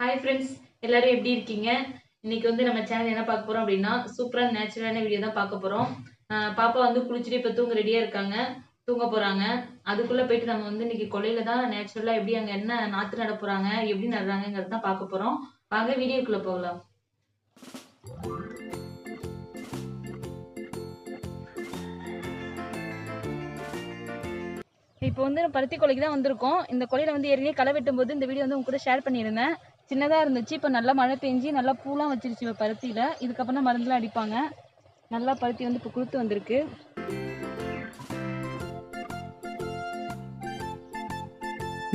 Hi friends எல்லாரும் எப்படி இருக்கீங்க? இன்னைக்கு வந்து நம்ம சேனல் என்ன பார்க்க போறோம் அப்படின்னா சூப்பரான நேச்சுரலான வீடியோ தான் பார்க்க போறோம். பாப்பா வந்து குளிச்சுட்டு இப்போ தூங்க ரெடியா இருக்காங்க. தூங்க போறாங்க. அதுக்குள்ள போயிட்டு நம்ம வந்து இன்னைக்கு கொலையில தான் நேச்சுரலா எப்படி அங்க என்ன நாத்து நட போறாங்க எப்படி நடுறாங்கிறது தான் பார்க்க போறோம். வாங்க வீடியோக்குள்ள போகலாம். இப்போ வந்து பருத்தி கொலைக்கு தான் வந்திருக்கோம். இந்த கொலையில் வந்து ஏற்கனவே களை வெட்டும் போது இந்த வீடியோ வந்து உங்க கூட ஷேர் பண்ணியிருந்தேன். சின்னதாக இருந்துச்சு இப்போ நல்லா மழை பெஞ்சு நல்லா பூலாம் வச்சிருச்சு இப்போ பருத்தியில். இதுக்கப்புறம் தான் மருந்துலாம் அடிப்பாங்க. நல்லா பருத்தி வந்து இப்போ கொடுத்து வந்திருக்கு.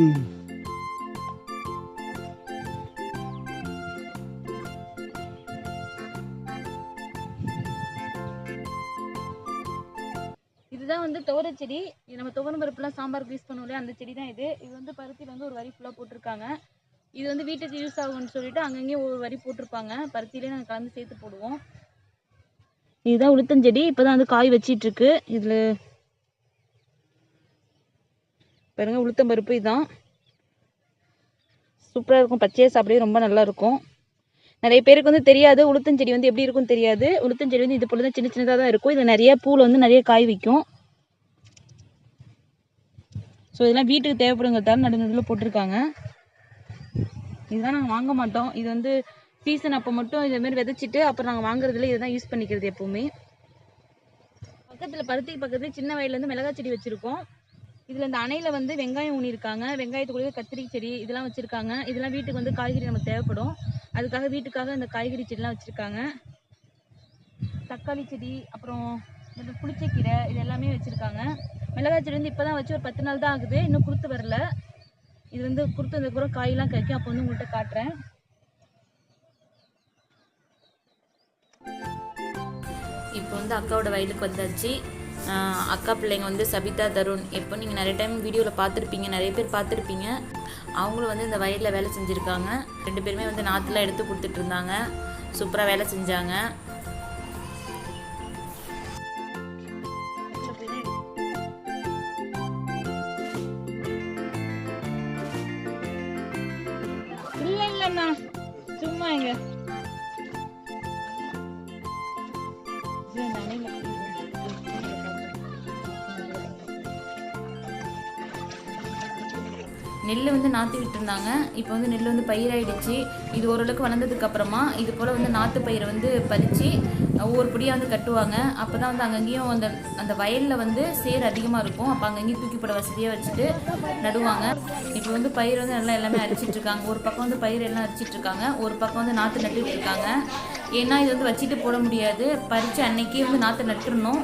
இதுதான் செடி இது நம்ம துவரம் பருப்புலாம் சாம்பாருக்கு யூஸ் பண்ணுவோம் அந்த செடி தான் இது. இது வந்து பருத்தியில் வந்து ஒரு வரி ஃபுல்லாக போட்டிருக்காங்க. இது வந்து வீட்டுக்கு யூஸ் ஆகும்னு சொல்லிட்டு அங்கங்கேயும் ஒரு வரி போட்டிருப்பாங்க. பருத்திலே நாங்கள் கலந்து சேர்த்து போடுவோம். இதுதான் உளுத்தஞ்செடி இப்போதான் வந்து காய் வச்சிட்ருக்கு. இதில் பாருங்க உளுத்தம் பருப்பு இதுதான் சூப்பராக இருக்கும். பச்சையாக சாப்பிடவே ரொம்ப நல்லா இருக்கும் நிறைய பேருக்கு வந்து தெரியாது உளுத்தஞ்செடி வந்து எப்படி இருக்கும்னு தெரியாது. உளுத்தஞ்செடி வந்து இது போல் தான் சின்ன சின்னதாக தான் இருக்கும். இது நிறைய பூவில் வந்து நிறைய காய் வைக்கும். ஸோ இதெல்லாம் வீட்டுக்கு தேவைப்படுங்கிறதால நடுநடுவில் போட்டிருக்காங்க. இதெல்லாம் நாங்கள் வாங்க மாட்டோம். இது வந்து சீசன் அப்போ மட்டும் இதேமாரி விதைச்சிட்டு அப்புறம் நாங்கள் வாங்குறதுல இதை தான் யூஸ் பண்ணிக்கிறது எப்போவுமே. பக்கத்தில் பருத்திக்கு பக்கத்தில் சின்ன வயல்ல மிளகாய் செடி வச்சுருக்கோம். இதில் இந்த அணையில் வந்து வெங்காயம் ஊனியிருக்காங்க. வெங்காயத்துக்குள்ளே கத்திரி செடி இதெல்லாம் வச்சுருக்காங்க. இதெல்லாம் வீட்டுக்கு வந்து காய்கறி நமக்கு தேவைப்படும். அதுக்காக வீட்டுக்காக இந்த காய்கறி செடிலாம் வச்சுருக்காங்க. தக்காளி செடி அப்புறம் இந்த புளிச்சக்கீரை இது எல்லாமே வச்சுருக்காங்க. மிளகாய் செடி வந்து இப்போ தான் வச்சு ஒரு பத்து நாள் தான் ஆகுது. இன்னும் கொடுத்து வரல. இது வந்து கொடுத்து வந்த கூட காயெல்லாம் கிடைக்கும் அப்போ வந்து உங்கள்கிட்ட காட்டுறேன். இப்போ வந்து அக்காவோட வயலுக்கு வந்தாச்சு. அக்கா பிள்ளைங்க வந்து சபிதா தருண். எப்போ நீங்கள் நிறைய டைம் வீடியோவில் பார்த்துருப்பீங்க. நிறைய பேர் பார்த்துருப்பீங்க. அவங்களும் வந்து இந்த வயலில் வேலை செஞ்சுருக்காங்க. ரெண்டு பேருமே வந்து நாற்றுலாம் எடுத்து கொடுத்துட்ருந்தாங்க சூப்பராக வேலை செஞ்சாங்க. அண்ணா சும்மா இங்க. நெல்? வந்து நாற்று விட்டுருந்தாங்க. இப்போ வந்து நெல் வந்து பயிராயிடுச்சு. இது ஓரளவுக்கு வளர்ந்ததுக்கு அப்புறமா இது போல் வந்து நாற்று பயிரை வந்து பறித்து ஒவ்வொரு பொடியாக வந்து கட்டுவாங்க. அப்போ தான் வந்து அங்கங்கேயும் அந்த அந்த வயலில் வந்து சேர் அதிகமாக இருக்கும். அப்போ அங்கங்கேயும் தூக்கிப்பட வசதியாக வச்சுட்டு நடுவாங்க. இப்போ வந்து பயிர் வந்து நல்லா எல்லாமே அரிச்சிட்ருக்காங்க ஒரு பக்கம் வந்து பயிர் எல்லாம் அரிச்சிட்ருக்காங்க ஒரு பக்கம் வந்து நாற்று நட்டுட்டு இருக்காங்க. ஏன்னா இது வந்து வச்சுட்டு போட முடியாது. பறித்து அன்னைக்கே வந்து நாற்று நட்டுறணும்.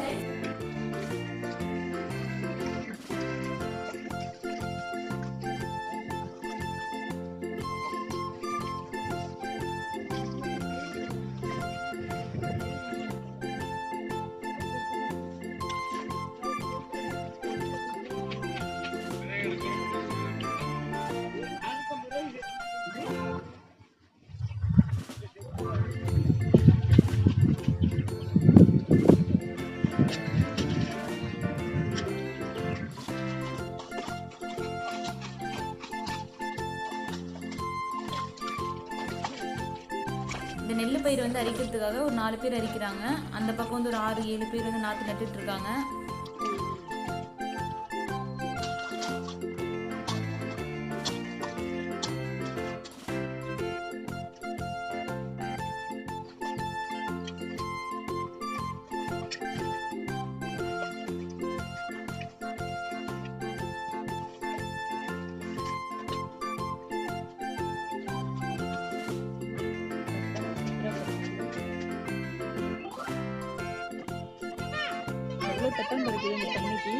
இந்த நெல் பயிர் வந்து அரிக்கிறதுக்காக ஒரு நாலு பேர் அரிக்கிறாங்க. அந்த பக்கம் வந்து ஒரு ஆறு ஏழு பேர் வந்து நாற்று நட்டுட்டு இருக்காங்க எவ்வளோ வருது இந்த தண்ணிக்கு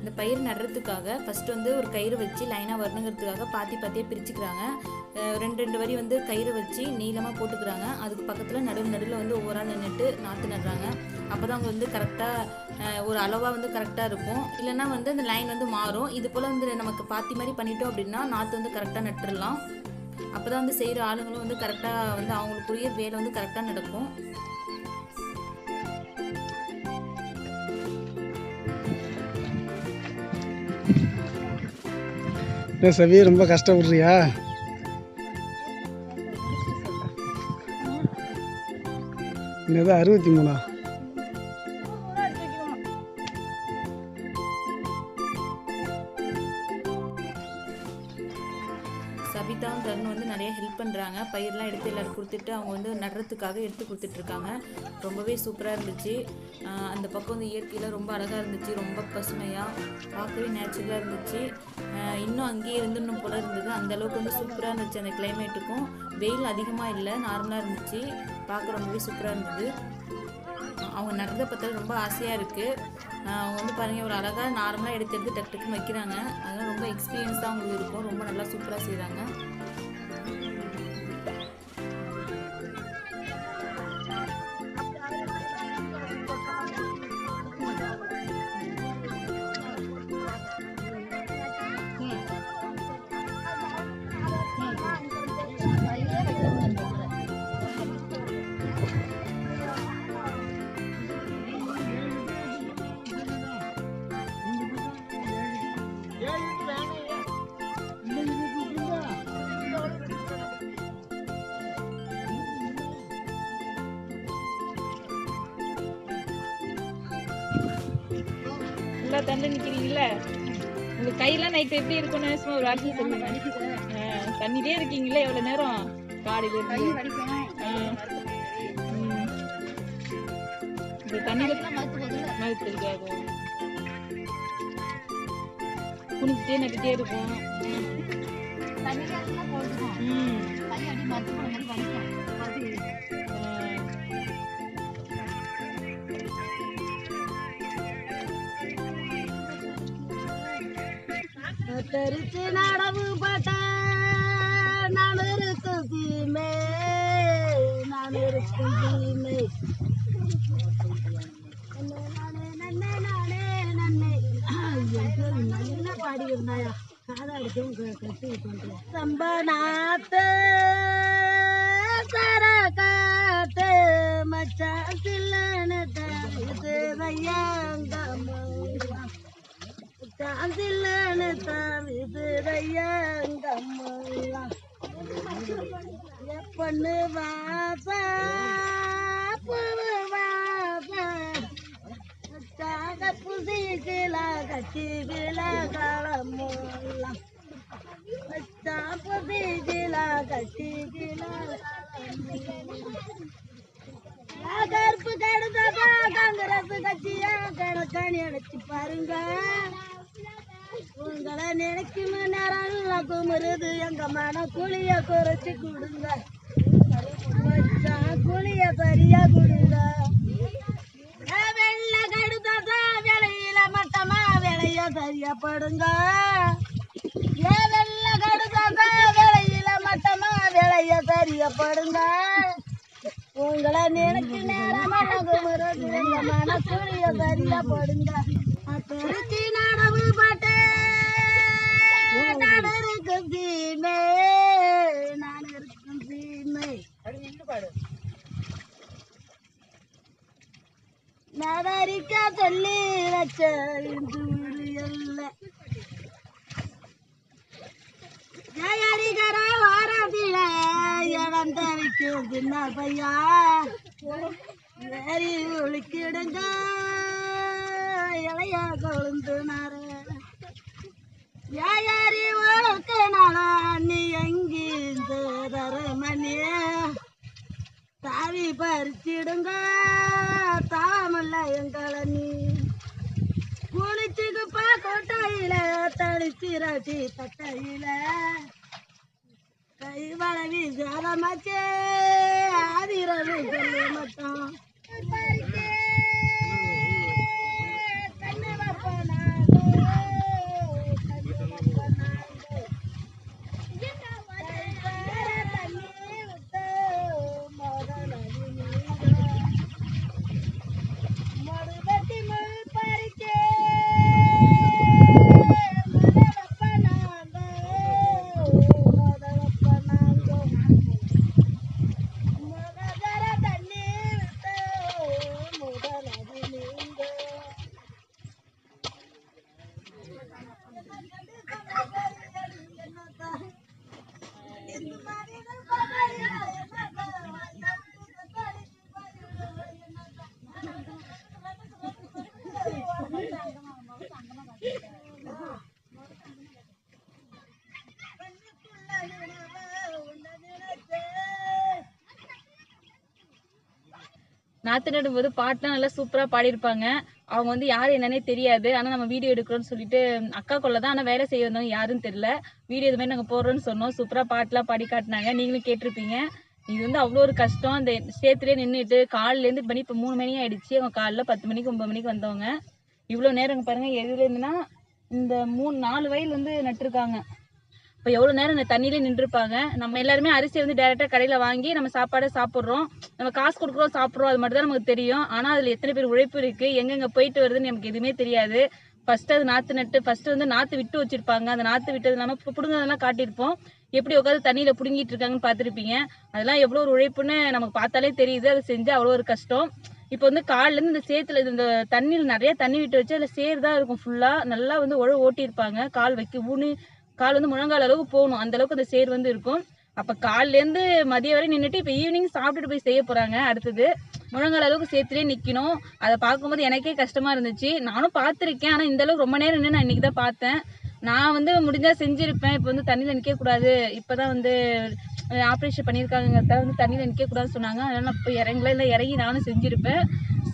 இந்த பயிர் நடுறதுக்காக ஃபஸ்ட்டு வந்து ஒரு கயிறு வச்சு லைனாக வரணுங்கிறதுக்காக பாத்தி பாத்தியாக பிரிச்சுக்கிறாங்க. ரெண்டு ரெண்டு வரி வந்து கயிறு வச்சு நீளமாக போட்டுக்கிறாங்க. அதுக்கு பக்கத்தில் நடுவு நடுவில் வந்து ஒவ்வொரு ஆள் நின்றுட்டு நாற்று நடுறாங்க அப்போ தான் அவங்க வந்து கரெக்டாக ஒரு அளவாக வந்து கரெக்டாக இருக்கும். இல்லைன்னா வந்து அந்த லைன் வந்து மாறும். இது போல் வந்து நமக்கு பாத்தி மாதிரி பண்ணிட்டோம் அப்படின்னா நாற்று வந்து கரெக்டாக நட்டுடலாம் அப்போ தான் வந்து செய்கிற ஆளுங்களும் வந்து கரெக்டாக வந்து அவங்களுக்குரிய வேலை வந்து கரெக்டாக நடக்கும். என்ன சவி ரொம்ப கஷ்டப்படுறியா? என்னது அறுபத்தி மூணா? கொடுத்துட்டு அவங்க வந்து நடுறதுக்காக எடுத்து கொடுத்துட்ருக்காங்க. ரொம்பவே சூப்பராக இருந்துச்சு. அந்த பக்கம் வந்து இயற்கையில் ரொம்ப அழகாக இருந்துச்சு. ரொம்ப பசுமையாக பார்க்கவே நேச்சுரலாக இருந்துச்சு. இன்னும் அங்கேயே இருந்துடணும் போல இருந்தது. அந்த அளவுக்கு வந்து சூப்பராக இருந்துச்சு அந்த கிளைமேட்டுக்கும் வெயில் அதிகமாக இல்லை நார்மலாக இருந்துச்சு. பார்க்க ரொம்பவே சூப்பராக இருந்தது. அவங்க நடந்த பார்த்தா ரொம்ப ஆசையாக இருக்குது அவங்க வந்து பாருங்கள் ஒரு அழகாக நார்மலாக எடுத்து எடுத்து டக்கு டக்குன்னு வைக்கிறாங்க. அதெல்லாம் ரொம்ப எக்ஸ்பீரியன்ஸாக அவங்களுக்கு இருக்கும். ரொம்ப நல்லா சூப்பராக செய்கிறாங்க நல்லா தண்டு நிக்கிறீங்கல்ல? உங்க கையெல்லாம் நைட் எப்படி இருக்கும்னு சும்மா ஒரு வார்த்தை சொல்லுங்க. தண்ணிலே இருக்கீங்களே எவ்வளவு நேரம்? காலையில இருந்து. இந்த தண்ணியில மறுத்து இருக்காது. குனிச்சிட்டே நட்டுட்டே இருக்கும். ம். தெரிச்சு நடவு பட்ட நான் இருக்கும் சீமே நான் இருக்கும் சீமே நல்லா பாடி இருந்தாயா காதாடிக்கும் கட்டி சம்பனாத்து தர காந்தில்லன்னு தவிதுரையங்கம்மா எப்பண்ணு வாசா புது வாசா. தாக புதிகளா கட்டிகளா கருப்பு கடுத்ததா காங்கிரஸ் கட்சியா கணக்கானி அடைச்சு பாருங்க. உங்களை நினைக்கும் நேரம் குமுறுது. எங்க மன குழிய குறைச்சு கொடுங்க. மச்சான் குழிய சரியா கொடுங்க. ஏ, வெள்ள கடுத்ததா விலையில மட்டமா விலைய சரியா படுங்க. ஏ வெள்ள கடுத்ததா விலையில மட்டமா விலைய சரியா உங்களை நினைச்சு நேரம் குமுறுது. எங்க மன குழிய சரியா படுங்க. திருச்சி நடவு பாட்டு நான் இருக்கும் சீமை நான் இருக்கும் சீமை நகரிக்க சொல்லி வச்ச இன்று ஊரு எல்லை. ஜெயரிகர வாரதில இடம் தவிக்கும் சின்ன பையா. வேறி ஒழிக்கிடுங்க இளைய கொழுந்துனாரு யாரி ஒழுக்கினால நீ எங்கிந்த தரமணிய தாவி பறிச்சிடுங்க. தாமல்ல எங்களை நீ. குளிச்சுக்குப்பா கொட்டையில தளிச்சிரட்டி தட்டையில. கை வளவி ஜாதமாச்சே ஆதிரவு சொல்லு மட்டும். நாற்று நடும்போது பாட்டுலாம் நல்லா சூப்பராக பாடியிருப்பாங்க. அவங்க வந்து யார் என்னன்னே தெரியாது. ஆனால் நம்ம வீடியோ எடுக்கிறோம்னு சொல்லிட்டு அக்கா கொள்ள தான் ஆனால் வேலை செய்ய வந்தவங்க யாருன்னு தெரில வீடியோ இது மாதிரி நாங்க போடுறோம்னு சொன்னோம். சூப்பராக பாட்டுலாம் பாடி காட்டினாங்க. நீங்களும் கேட்டிருப்பீங்க. இது வந்து அவ்வளோ ஒரு கஷ்டம். அந்த சேத்துலேயே நின்றுட்டு காலிலேருந்து மணி இப்போ மூணு மணி ஆயிடுச்சு. அவங்க காலைல பத்து மணிக்கு ஒம்பது மணிக்கு வந்தவங்க. இவ்வளோ நேரம் பாருங்கள் எதுலேருந்துன்னா இந்த மூணு நாலு வயல் வந்து நட்டிருக்காங்க. இப்போ எவ்வளோ நேரம் இந்த தண்ணியிலே நின்றுருப்பாங்க? நம்ம எல்லாருமே அரிசி வந்து டேரெக்டாக கடையில் வாங்கி நம்ம சாப்பாடை சாப்பிட்றோம். நம்ம காசு கொடுக்குறோம் சாப்பிட்றோம் அது மட்டும் தான் நமக்கு தெரியும். ஆனால் அதில் எத்தனை பேர் உழைப்பு இருக்குது எங்கெங்கே போயிட்டு வருதுன்னு நமக்கு எதுவுமே தெரியாது. ஃபர்ஸ்ட் அது நாற்று நட்டு ஃபர்ஸ்ட் வந்து நாற்று விட்டு வச்சிருப்பாங்க. அந்த நாற்று விட்டது இல்லாமல் பிடுங்கிறதெல்லாம் காட்டியிருப்போம். எப்படி உட்காந்து தண்ணியில் பிடுங்கிட்டு இருக்காங்கன்னு பார்த்துருப்பீங்க. அதெல்லாம் எவ்வளோ ஒரு உழைப்புன்னு நமக்கு பார்த்தாலே தெரியுது. அதை செஞ்சு அவ்வளோ ஒரு கஷ்டம். இப்போ வந்து காலிலேருந்து இந்த சேத்துல இந்த தண்ணியில் நிறைய தண்ணி விட்டு வச்சு அதில் சேர் தான் இருக்கும் ஃபுல்லாக நல்லா வந்து உழவு ஓட்டியிருப்பாங்க. கால் வைக்க ஊனு கால் வந்து முழங்கால் அளவுக்கு போகணும். அந்த அளவுக்கு அந்த சேர் வந்து இருக்கும். அப்போ காலிலேருந்து மதியம் வரை நின்றுட்டு இப்போ ஈவினிங் சாப்பிட்டுட்டு போய் செய்ய போகிறாங்க அடுத்தது முழங்கால் அளவுக்கு சேத்துலேயே நிற்கணும் அதை பார்க்கும்போது எனக்கே கஷ்டமாக இருந்துச்சு. நானும் பார்த்துருக்கேன். ஆனால் இந்த அளவுக்கு ரொம்ப நேரம் நின்று நான் இன்றைக்கி தான் பார்த்தேன். நான் வந்து முடிஞ்சால் செஞ்சுருப்பேன். இப்போ வந்து தண்ணியில் நிற்கக்கூடாது இப்போ தான் வந்து ஆப்ரேஷன் பண்ணியிருக்காங்கிறத வந்து தண்ணியில் நிற்கக்கூடாதுன்னு சொன்னாங்க. அதனால் நான் இப்போ இறங்கல. இல்லை இறங்கி நானும் செஞ்சுருப்பேன்.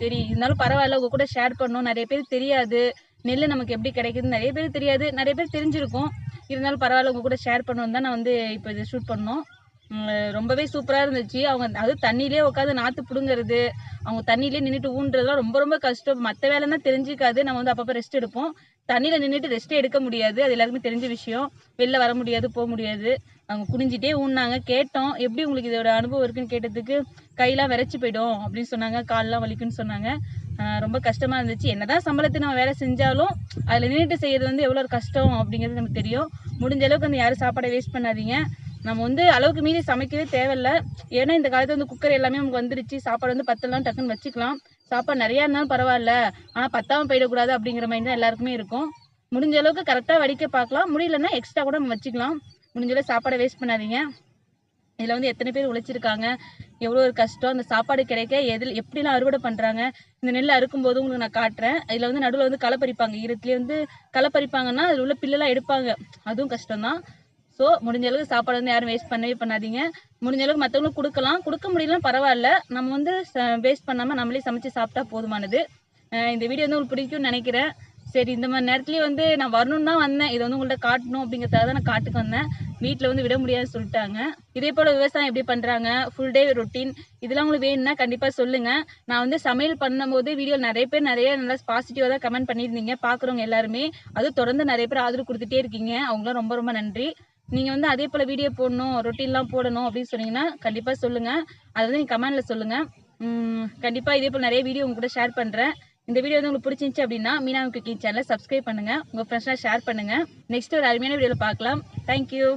சரி இருந்தாலும் பரவாயில்ல. உங்கள் கூட ஷேர் பண்ணோம். நிறைய பேர் தெரியாது. நெல் நமக்கு எப்படி கிடைக்குதுன்னு நிறைய பேர் தெரியாது. நிறைய பேர் தெரிஞ்சிருக்கும். இருந்தாலும் பரவாயில்ல உங்கள் கூட ஷேர் பண்ணுவோம் தான் நான் வந்து இப்போ இதை ஷூட் பண்ணோம். ரொம்பவே சூப்பராக இருந்துச்சு. அவங்க அது தண்ணியிலே உட்காந்து நாற்று பிடுங்கிறது அவங்க தண்ணியிலே நின்றுட்டு ஊன்றதுலாம் ரொம்ப ரொம்ப கஷ்டம். மற்ற வேலைன்னா தெரிஞ்சிக்காது. நம்ம வந்து அப்பப்போ ரெஸ்ட் எடுப்போம். தண்ணியில் நின்றுட்டு ரெஸ்ட்டே எடுக்க முடியாது. அது எல்லாருக்குமே தெரிஞ்ச விஷயம். வெளில வர முடியாது போக முடியாது. அவங்க குனிஞ்சிட்டே ஊன்னாங்க. கேட்டோம். எப்படி உங்களுக்கு இதோட அனுபவம் இருக்குன்னு கேட்டதுக்கு கையெல்லாம் விரைச்சி போயிடும் அப்படின்னு சொன்னாங்க. கால்லாம் வலிக்குன்னு சொன்னாங்க. ரொம்ப கஷ்டமாக இருந்துச்சு. என்னதான் சம்பளத்தை நம்ம வேலை செஞ்சாலும் அதில் நின்றுட்டு செய்கிறது வந்து எவ்வளோ கஷ்டம் அப்படிங்கிறது நமக்கு தெரியும். முடிஞ்ச அளவுக்கு வந்து யாரும் சாப்பாடை வேஸ்ட் பண்ணாதீங்க. நம்ம வந்து அளவுக்கு மீறி சமைக்கவே தேவையில்ல. ஏன்னா இந்த காலத்தில் வந்து குக்கர் எல்லாமே நமக்கு வந்துருச்சு. சாப்பாடு வந்து பத்தலாம் டக்குன்னு வச்சுக்கலாம். சாப்பாடு நிறையா இருந்தாலும் பரவாயில்ல. ஆனால் பத்தாமல் போயிடக்கூடாது அப்படிங்கிற மாதிரி தான் எல்லாருக்குமே இருக்கும். முடிஞ்ச அளவுக்கு கரெக்டாக வடிக்க பார்க்கலாம். முடியலன்னா எக்ஸ்ட்ரா கூட நம்ம வச்சுக்கலாம். முடிஞ்சளவு சாப்பாடை வேஸ்ட் பண்ணாதீங்க. இதில் வந்து எத்தனை பேர் உழைச்சிருக்காங்க? எவ்வளோ ஒரு கஷ்டம்? அந்த சாப்பாடு கிடைக்க எதில் எப்படிலாம் அறுவடை பண்ணுறாங்க இந்த நெல் அறுக்கும்போது உங்களுக்கு நான் காட்டுறேன். இதில் வந்து நடுவில் வந்து களை பறிப்பாங்க ஈரத்துலேயே வந்து களை பறிப்பாங்கன்னா அதில் உள்ள பில்லெல்லாம் எடுப்பாங்க. அதுவும் கஷ்டம்தான். ஸோ முடிஞ்ச அளவுக்கு சாப்பாடு வந்து யாரும் வேஸ்ட் பண்ணவே பண்ணாதீங்க. முடிஞ்ச அளவுக்கு மற்றவங்களுக்கு கொடுக்கலாம். கொடுக்க முடியலன்னா பரவாயில்ல. நம்ம வந்து வேஸ்ட் பண்ணாமல் நம்மளே சமைச்சு சாப்பிட்டா போதுமானது. இந்த வீடியோ வந்து உங்களுக்கு பிடிக்கும்னு நினைக்கிறேன். சரி இந்த மாதிரி நேரத்துலேயே வந்து நான் வரணும்னு தான் வந்தேன். இதை வந்து உங்கள்ட்ட காட்டணும் அப்படிங்கிறதுக்காக தான் நான் காட்டுக்கு வந்தேன். வீட்டில் வந்து விட முடியாதுன்னு சொல்லிட்டாங்க. இதே போல் விவசாயம் எப்படி பண்ணுறாங்க ஃபுல் டே ரொட்டீன் இதெல்லாம் உங்களுக்கு வேணும்னா கண்டிப்பாக சொல்லுங்கள் நான் வந்து சமையல் பண்ணும்போது வீடியோ நிறைய பேர் நிறைய நல்லா பாசிட்டிவாக தான் கமெண்ட் பண்ணியிருந்தீங்க. பார்க்குறவங்க எல்லாருமே. அதுவும் தொடர்ந்து நிறைய பேர் ஆதரவு கொடுத்துட்டே இருக்கீங்க. அவங்களாம் ரொம்ப ரொம்ப நன்றி. நீங்கள் வந்து அதே போல் வீடியோ போடணும் ரொட்டீன்லாம் போடணும் அப்படின்னு சொன்னீங்கன்னா கண்டிப்பாக சொல்லுங்கள் அதை வந்து நீங்கள் கமெண்டில் சொல்லுங்கள் கண்டிப்பாக இதே போல் நிறைய வீடியோ உங்க கூட ஷேர் பண்ணுறேன் இந்த வீடியோ வந்து உங்களுக்கு பிடிச்சிருந்துச்சு அப்படின்னா மீனா குக்கிங் சேனலை சப்ஸ்கிரைப் பண்ணுங்கள் உங்கள் ஃப்ரெண்ட்ஸ்லாம் ஷேர் பண்ணுங்கள் நெக்ஸ்ட் ஒரு அருமையான வீடியோவில் பார்க்கலாம். தேங்க்யூ